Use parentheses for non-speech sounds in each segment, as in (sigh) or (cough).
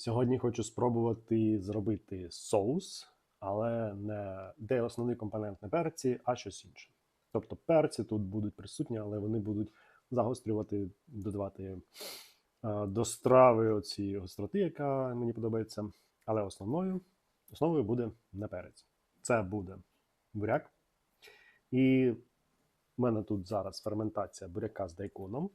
Сьогодні хочу спробувати зробити соус, але не де основний компонент не перці, а щось інше. Тобто перці тут будуть присутні, але вони будуть загострювати, додавати е, до страви оці гостроти, яка мені подобається. Але основною, основою буде не перець. Це буде буряк. І в мене тут зараз ферментація буряка з дайконом.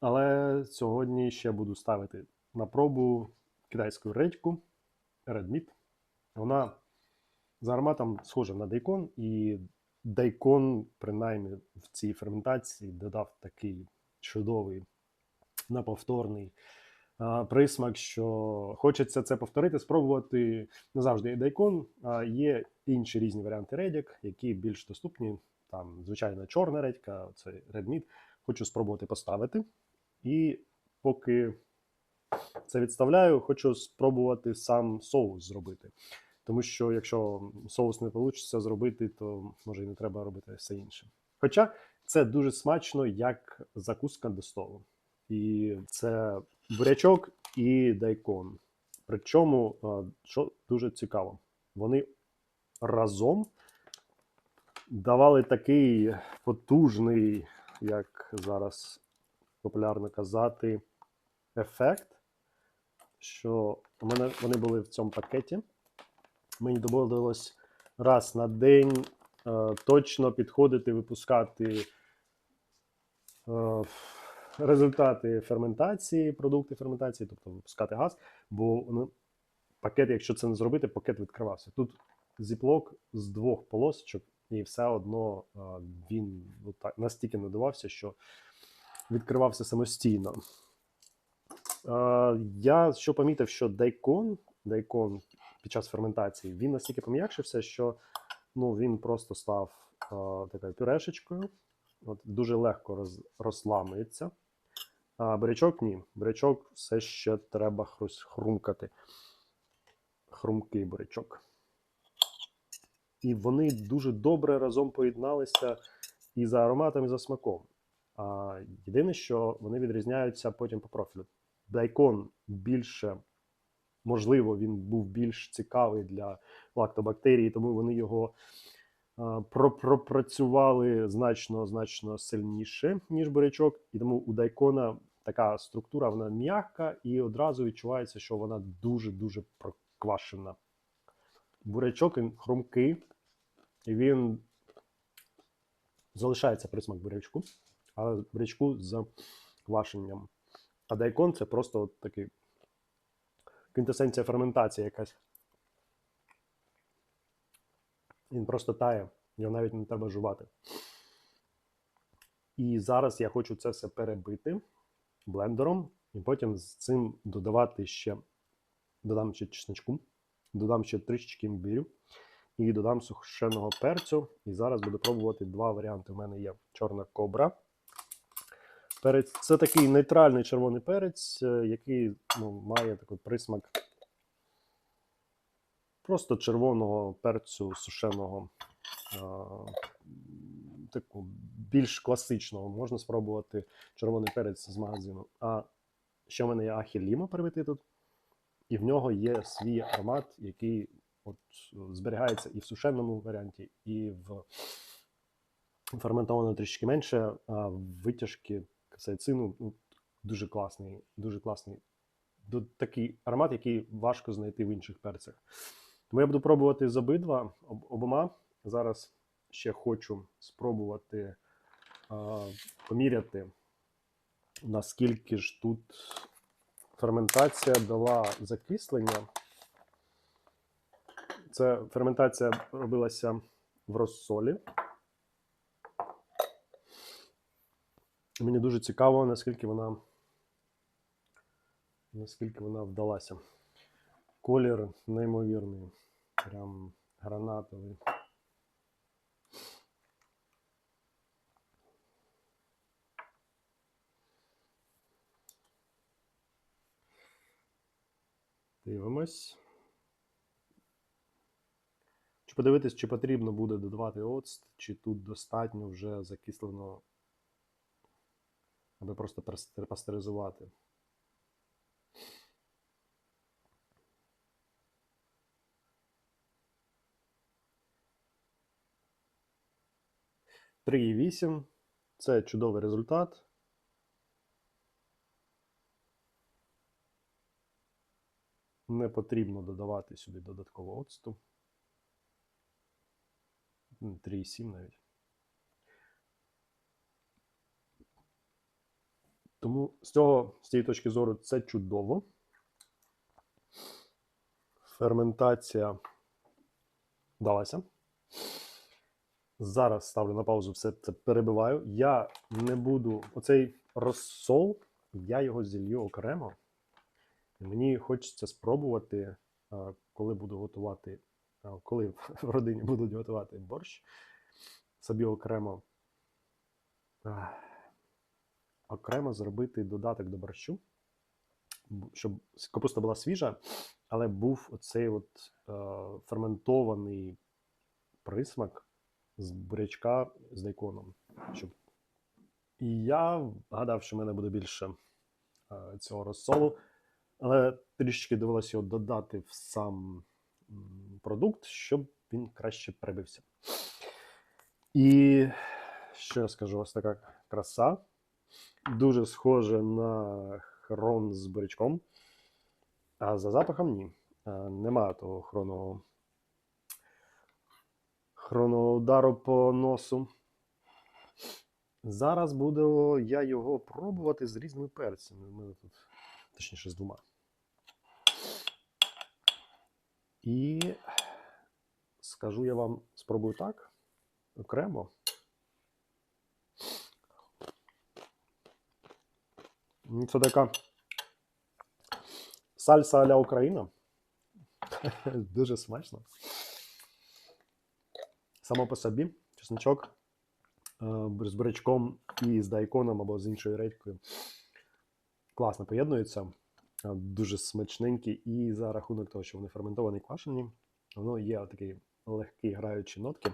Але сьогодні ще буду ставити на пробу китайську редьку Red Meat. Вона за ароматом схожа на дайкон, і дайкон, принаймні, в цій ферментації додав такий чудовий неповторний а, присмак, що хочеться це повторити, спробувати не завжди є дайкон, а є інші різні варіанти редьок, які більш доступні. Там, звичайно, чорна редька, це Red Хочу спробувати поставити. І поки це відставляю, хочу спробувати сам соус зробити. Тому що якщо соус не вийде зробити, то може і не треба робити все інше. Хоча це дуже смачно як закуска до столу. І це бурячок і дайкон. Причому, що дуже цікаво, вони разом давали такий потужний, як зараз популярно казати, ефект, що у мене вони були в цьому пакеті. Мені доводилось раз на день е, точно підходити, випускати е, результати ферментації, продукти ферментації, тобто випускати газ, бо ну, пакет, якщо це не зробити, пакет відкривався. Тут зіплок з двох полосочок, і все одно е, він отак, настільки надувався, що відкривався самостійно. Я що помітив, що дайкон, дайкон під час ферментації він настільки пом'якшився, що ну, він просто став такою пюрешечкою. От, дуже легко роз, розламується. А бурячок ні. Бурячок все ще треба хрумкати. Хрумкий бурячок. І вони дуже добре разом поєдналися і за ароматом, і за смаком. А, єдине, що вони відрізняються потім по профілю. Дайкон більше, можливо, він був більш цікавий для лактобактерій, тому вони його пропрацювали значно значно сильніше, ніж бурячок. І тому у дайкона така структура, вона м'яка, і одразу відчувається, що вона дуже-дуже проквашена. Бурячок він хрумкий, він залишається присмак бурячку, але бурячку з квашенням. А дайкон це просто от такий квінтесенція ферментації якась. Він просто тає, його навіть не треба жувати. І зараз я хочу це все перебити блендером, і потім з цим додавати ще, додам ще чесночку, додам ще трішечки імбирю і додам сушеного перцю. І зараз буду пробувати два варіанти. У мене є чорна кобра. Перець це такий нейтральний червоний перець, е, який ну, має такий присмак просто червоного перцю сушеного, а, таку більш класичного. Можна спробувати червоний перець з магазину. А ще в мене є ахі лімо перебитий тут, і в нього є свій аромат, який от, зберігається і в сушеному варіанті, і в ферментовано трішки менше, а витяжки касайцину ну, дуже класний, дуже класний. Такий аромат, який важко знайти в інших перцях. Тому я буду пробувати з обидва об- обома. Зараз ще хочу спробувати а, поміряти, наскільки ж тут ферментація дала закислення. Це ферментація робилася в розсолі. Мені дуже цікаво, наскільки вона наскільки вона вдалася. Колір неймовірний, прям гранатовий. Дивимось. Чи подивитись, чи потрібно буде додавати оцт, чи тут достатньо вже закислено аби просто пастеризувати. Три і вісім. Це чудовий результат. Не потрібно додавати сюди додатково оцту. 3,7 навіть. Тому з цього, з цієї точки зору, це чудово. Ферментація вдалася. Зараз ставлю на паузу, все це перебиваю. Я не буду. Оцей розсол, я його зілью окремо. Мені хочеться спробувати, коли буду готувати, коли (laughs) в родині будуть готувати борщ, собі окремо, окремо зробити додаток до борщу, щоб капуста була свіжа, але був оцей от е, ферментований присмак з бурячка з дайконом. Щоб... І я гадав, що в мене буде більше е, цього розсолу, але трішечки довелося його додати в сам продукт, щоб він краще прибився. І що я скажу, ось така краса. Дуже схоже на хрон з бурячком. А за запахом ні. Нема того хроного, удару по носу. Зараз буду я його пробувати з різними перцями. У мене тут, точніше, з двома. І скажу я вам, спробую так, окремо. Це така сальса а-ля Україна. (laughs) Дуже смачно. Само по собі чесночок е, з бурячком і з дайконом або з іншою редькою класно поєднуються. Е, Дуже смачненькі, і за рахунок того, що вони ферментовані квашені, воно є такий легкий граючі нотки.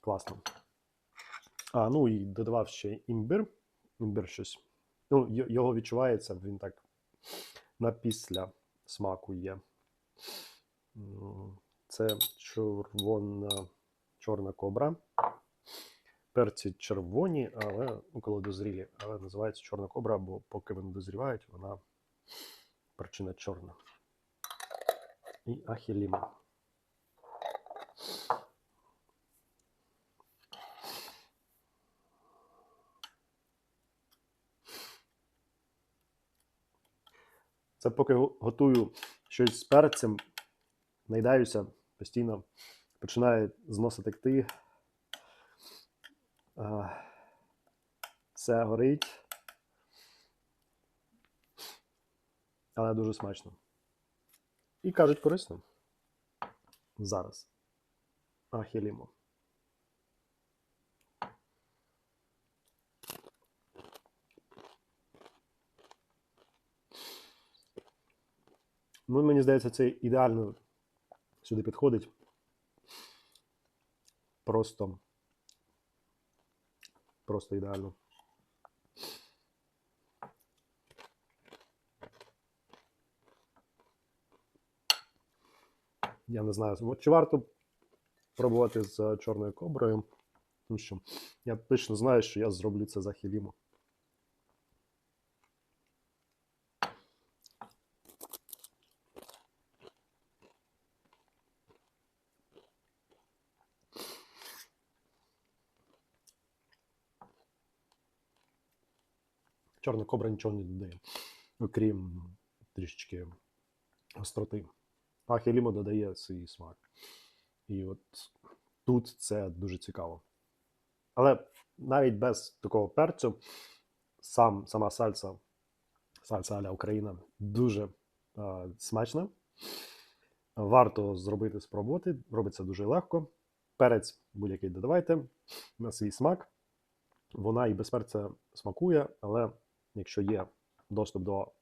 Класно. А, ну і додавав ще імбир. Імбир щось. Ну, його відчувається, він так на після смаку є. Це червона чорна кобра. Перці червоні, але ну, коли дозрілі, але називається чорна кобра, бо поки вони дозрівають, вона причина чорна. І ахіліма. Це поки готую щось з перцем, наїдаюся постійно, починає з носа Це горить. Але дуже смачно. І кажуть корисно. Зараз. Ахілімо. Ну, мені здається, це ідеально сюди підходить. Просто. Просто ідеально. Я не знаю, чи варто пробувати з чорною коброю, тому що я точно знаю, що я зроблю це за хілімо. Чорна кобра нічого не додає, окрім трішечки гостроти. А хелімо додає свій смак. І от тут це дуже цікаво. Але навіть без такого перцю, сам, сама сальса, сальса аля Україна, дуже е, смачна. Варто зробити, спробувати. Робиться дуже легко. Перець будь-який додавайте на свій смак. Вона і без перця смакує, але якщо є доступ до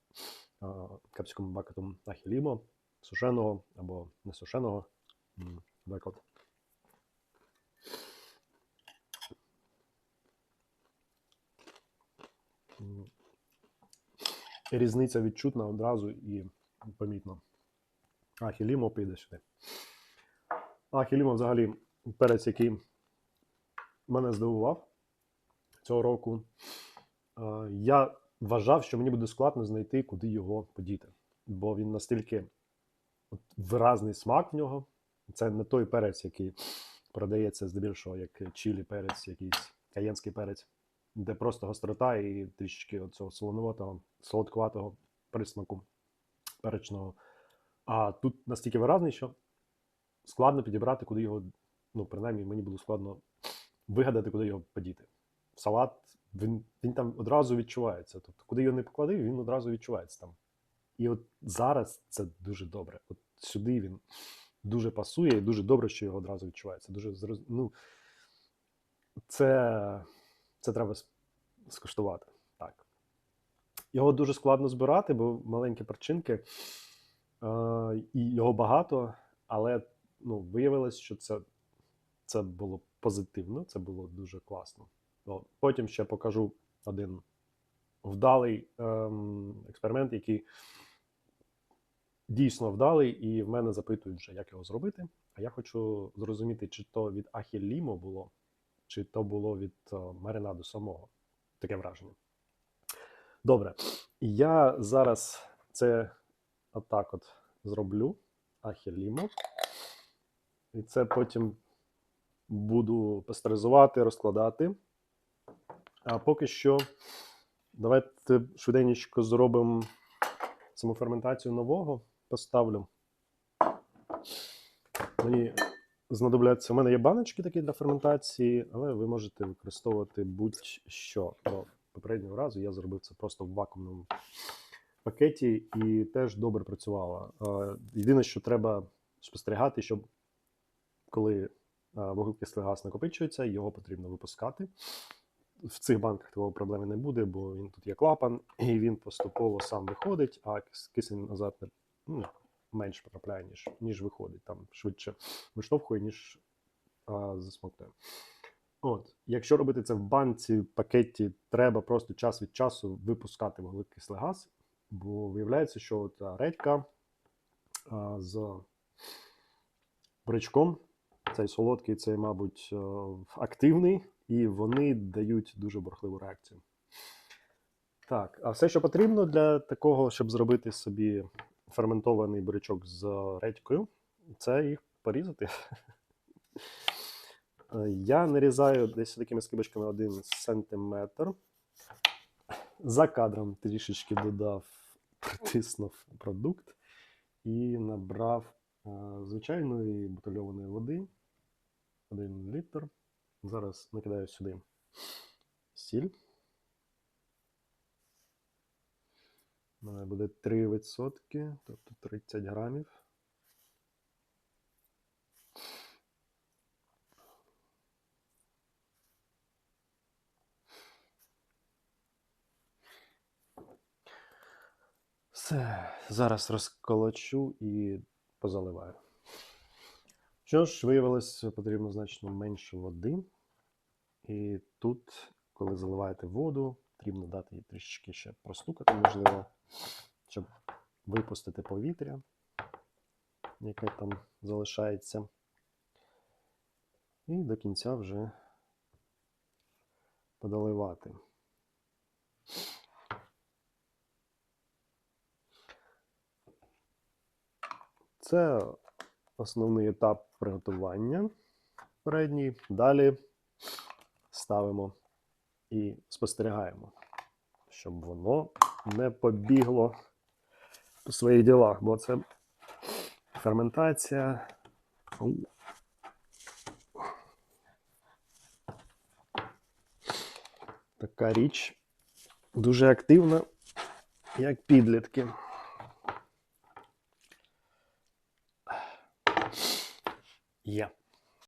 капсикум бакетом ахілімо, сушеного або несушеного. М, Різниця відчутна одразу і помітно. Ахілімо піде сюди. Ахілімо взагалі перець, який мене здивував цього року. Я вважав, що мені буде складно знайти, куди його подіти, бо він настільки от, виразний смак в нього. Це не той перець, який продається здебільшого як чилі перець, якийсь каєнський перець, де просто гострота і трішечки оцього солоноватого, солодкуватого присмаку перечного. А тут настільки виразний, що складно підібрати, куди його, ну, принаймні, мені було складно вигадати, куди його подіти. В Салат, він, він там одразу відчувається. Тобто, куди його не поклади, він одразу відчувається там. І от зараз це дуже добре. От сюди він дуже пасує, і дуже добре, що його одразу відчувається. Дуже ну, це, це треба скуштувати. Так. Його дуже складно збирати, бо маленькі перчинки, е, і його багато, але ну, виявилось, що це, це було позитивно, це було дуже класно. Ну, Потім ще покажу один вдалий ем, експеримент, який дійсно вдалий, і в мене запитують вже, як його зробити. А я хочу зрозуміти, чи то від Ахілімо було, чи то було від е, маринаду самого. Таке враження. Добре. Я зараз це отак от зроблю. Ахілімо. І це потім буду пастеризувати, розкладати. А поки що, давайте швиденько зробимо саму ферментацію нового. Поставлю. Мені знадобляться. У мене є баночки такі для ферментації, але ви можете використовувати будь-що. Попереднього разу я зробив це просто в вакуумному пакеті і теж добре працювало. Єдине, що треба спостерігати, щоб коли вуглекислий газ накопичується, його потрібно випускати. В цих банках такого проблеми не буде, бо він тут є клапан, і він поступово сам виходить, а кисень назад ну, менш потрапляє, ніж, ніж виходить. Там швидше виштовхує, ніж а, засмоктує. От, якщо робити це в банці, пакеті, треба просто час від часу випускати вуглекислий газ, бо виявляється, що та редька а, з бричком, цей солодкий, цей, мабуть, е, активний, і вони дають дуже бурхливу реакцію. Так, а все, що потрібно для такого, щоб зробити собі ферментований бурячок з редькою, це їх порізати. (laughs) Я нарізаю десь такими скибочками 1 сантиметр. За кадром трішечки додав, (laughs) притиснув продукт і набрав е, звичайної бутильованої води 1 літр. Зараз накидаю сюди сіль. Буде 3%, тобто 30 грамів. Все, зараз розколочу і позаливаю. Що ж, виявилось, потрібно значно менше води. І тут, коли заливаєте воду, потрібно дати їй трішечки ще простукати, можливо, щоб випустити повітря, яке там залишається. І до кінця вже подаливати. Це основний етап приготування передній. Далі ставимо і спостерігаємо, щоб воно не побігло по своїх ділах, бо це ферментація. Така річ дуже активна, як підлітки. Є.